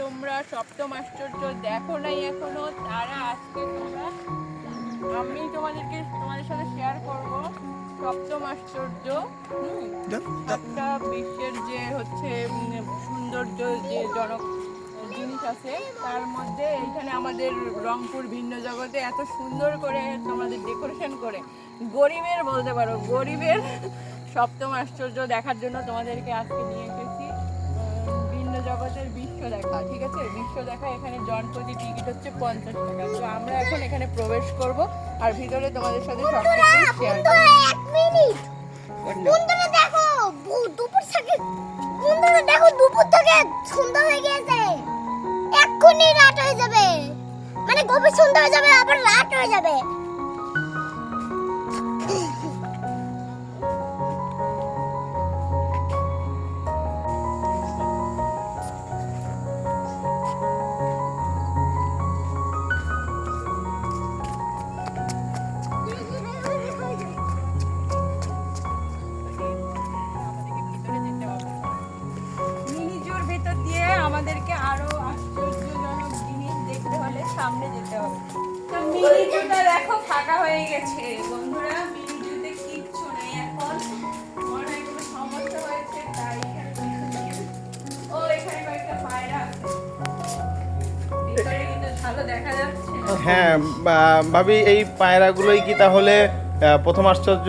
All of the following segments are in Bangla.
তোমরা সপ্তম আশ্চর্য দেখো নাই এখনও তারা আজকে তোমরা আমি তোমাদেরকে তোমাদের সাথে শেয়ার করব সপ্তম আশ্চর্য। একটা বিশ্বের যে হচ্ছে সৌন্দর্য যে জনক জিনিস আছে তার মধ্যে এখানে আমাদের রংপুর ভিন্ন জগতে এত সুন্দর করে তোমাদের ডেকোরেশন করে। গরিবের বলতে পারো গরিবের সপ্তম আশ্চর্য দেখার জন্য তোমাদেরকে আজকে নিয়ে এসেছি। দেখা ঠিক আছে? বিশ্ব দেখা এখানে জনপ্রতি টিকিট হচ্ছে পঞ্চাশ টাকা। তো আমরা এখন এখানে প্রবেশ করব আর ভিতরে তোমাদের সাথে সব শেয়ার বন্ধুরা এক মিনিট। বন্ধুরা দেখো দুপুর থেকে বন্ধুরা দেখো দুপুর থেকে সন্ধ্যা হয়ে গিয়েছে। এক্ষুনি রাত হয়ে যাবে। মানে গভীর সন্ধ্যা হয়ে যাবে আবার রাত হয়ে যাবে। আমাদেরকে আরও আশ্চর্যজনক জিনিস দেখতে হলে সামনে যেতে হবে। তো মিনিজুটা দেখো ফাঁকা হয়ে গেছে। বন্ধুরা মিনিজুতে কিচ্ছু নেই এখন। মনে হয় সমস্যা হয়েছে তাই ও এখানে কয়েকটা পায়রা আছে। ভিতরে কিন্তু ভালো দেখা যাচ্ছে। হ্যাঁ বা- ভাবি এই পায়রাগুলোই কি তাহলে প্রথম আশ্চর্য?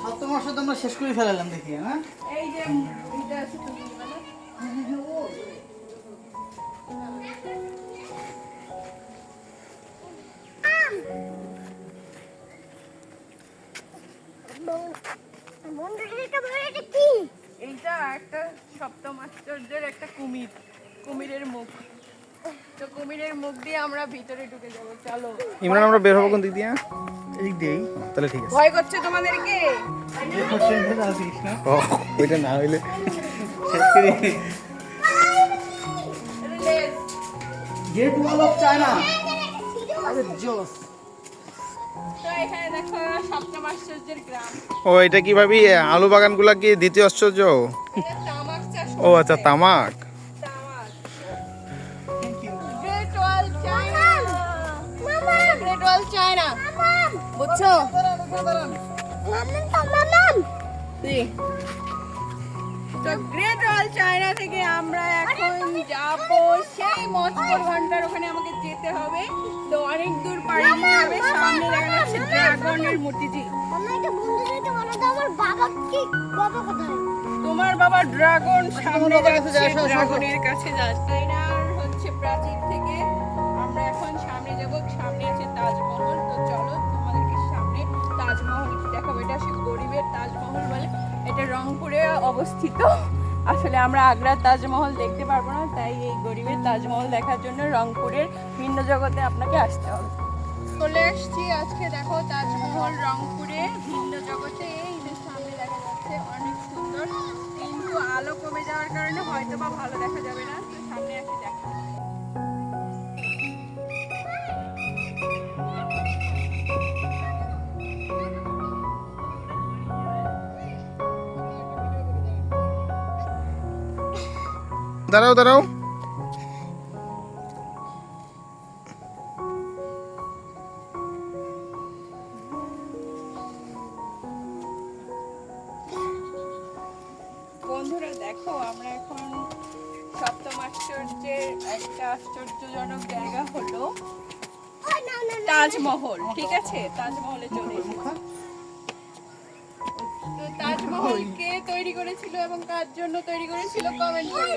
সপ্তম বর্ষ তো আমরা শেষ করে ফেলালাম দেখি হ্যাঁ? এই যে এটা আছে তুমি মানে। এইটা একটা সপ্তম আশ্চর্যের একটা কুমির কুমিরের মুখ। তো কুমিরের মুখ দিয়ে আমরা ভিতরে ঢুকে যাব চলো। ইমরান আমরা বের হব কোন দিক দিয়ে? এদিক দিয়েই। তাহলে ঠিক আছে। ভয় করছে তোমাদেরকে? ওইটা না হইলে। শেষ করে লেজ। গেট ওয়াল অফ চায়না আরে জোস। তো এখানে দেখো সপ্তম আশ্চর্যের গ্রাম। ও এটা কি ভাবি আলু বাগানগুলা কি দ্বিতীয় আশ্চর্য? ও আচ্ছা তামাক। Wall China. বুঝছ? তো গ্রেট ওয়াল চায়না থেকে আমরা এখন যাব সেই মস্কোর ঘণ্টার ওখানে আমাকে যেতে হবে। তো অনেক দূর পাড়ি হবে। সামনে দেখা যাচ্ছে ড্রাগনের মূর্তিটি। তোমার বাবা ড্রাগন সামনে কাছে যাচ্ছে। ড্রাগনের কাছে হচ্ছে প্রাচীর। অবস্থিত। আসলে আমরা আগ্রার তাজমহল দেখতে পারব না, তাই এই গরিবের তাজমহল দেখার জন্য রংপুরের ভিন্ন জগতে আপনাকে আসতে হবে। চলে আসছি আজকে দেখো তাজমহল রংপুরে, ভিন্ন জগতে। এই যে সামনে দেখা যাচ্ছে অনেক সুন্দর, কিন্তু আলো কমে যাওয়ার কারণে হয়তো বা ভালো দেখা যাবে না সামনে আসি দেখা। দাঁড়াও দাঁড়াও। বন্ধুরা দেখো আমরা এখন সপ্তম আশ্চর্যের একটা আশ্চর্যজনক জায়গা হলো তাজমহল ঠিক আছে? তাজমহলে চলে এসেছি। তো তাজমহল কে তৈরি করেছিল এবং কার জন্য তৈরি করেছিল? কমেন্ট করবে